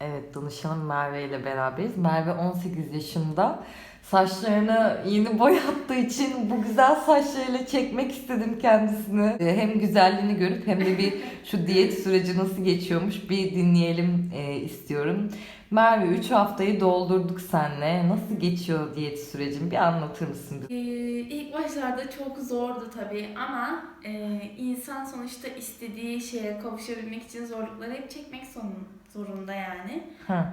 Evet danışanım Merve ile beraberiz. Merve 18 yaşında. Saçlarını yeni boyattığı için bu güzel saçlarıyla çekmek istedim kendisini. Ee, Hem güzelliğini görüp hem de bir şu diyet süreci nasıl geçiyormuş bir dinleyelim e, istiyorum. Merve 3 haftayı doldurduk seninle. Nasıl geçiyor diyet sürecin? Bir anlatır mısın? Ee, ilk başlarda çok zordu tabii ama e, insan sonuçta istediği şeye kavuşabilmek için zorlukları hep çekmek zorun- zorunda yani.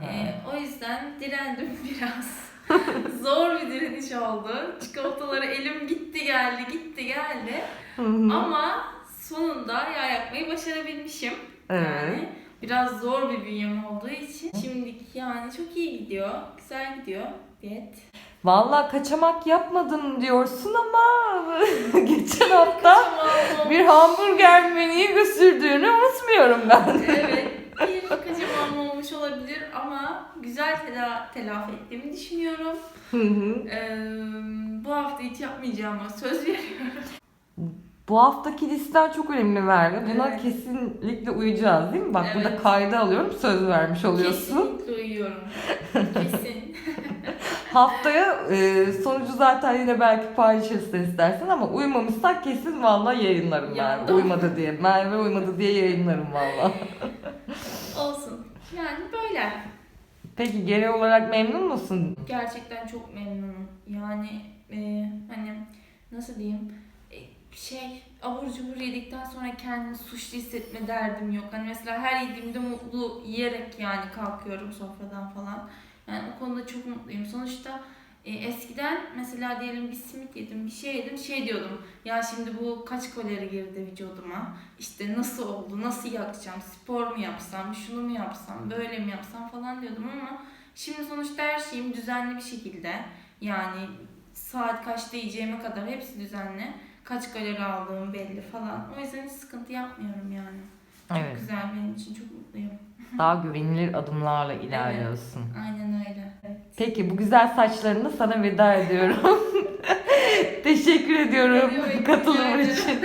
Ee, o yüzden direndim biraz. Zor bir direniş oldu. Çikolatalara elim gitti geldi gitti geldi. Ama sonunda yağ yakmayı başarabilmişim. Evet. Yani biraz zor bir bünyem olduğu için şimdiki yani çok iyi gidiyor. Güzel gidiyor diyet. Vallahi kaçamak yapmadım diyorsun ama geçen hafta bir hamburger menüyü götürdüğünü unutmuyorum ben. Evet, ama güzel tela- telafi ettiğimi düşünüyorum. Hı hı. Ee, bu hafta hiç yapmayacağıma söz veriyorum. Bu haftaki listen çok önemli verdi. Buna Evet. kesinlikle uyacağız değil mi? Bak burada Evet. kayda alıyorum söz vermiş oluyorsun. Kesinlikle uyuyorum. Kesin. Haftaya e, sonucu zaten yine belki paylaşırsın istersen ama uymamışsak kesin vallahi yayınlarım ben. Yandım. Uymadı diye. Merve uymadı diye yayınlarım vallahi. Olsun. Yani böyle. Peki genel olarak memnun musun? Gerçekten çok memnunum. Yani e, hani nasıl diyeyim e, şey abur cubur yedikten sonra kendimi suçlu hissetme derdim yok. Hani mesela her yediğimde mutlu yiyerek yani kalkıyorum sofradan falan. Yani o konuda çok mutluyum. Sonuçta e, eskiden mesela diyelim bir simit yedim, bir şey yedim, şey diyordum. Ya şimdi bu kaç kalori girdi vücuduma? İşte nasıl oldu, nasıl yakacağım, spor mu yapsam, şunu mu yapsam, böyle mi yapsam falan diyordum ama Şimdi sonuçta her şeyim düzenli bir şekilde. Yani saat kaçta yiyeceğime kadar hepsi düzenli. Kaç kalori aldığım belli falan. O yüzden hiç sıkıntı yapmıyorum yani. Çok Evet. güzel benim için çok mutluyum. Daha güvenilir adımlarla ilerliyorsun. Aynen öyle. Peki bu güzel saçlarını sana veda ediyorum. Teşekkür ediyorum katılımın için.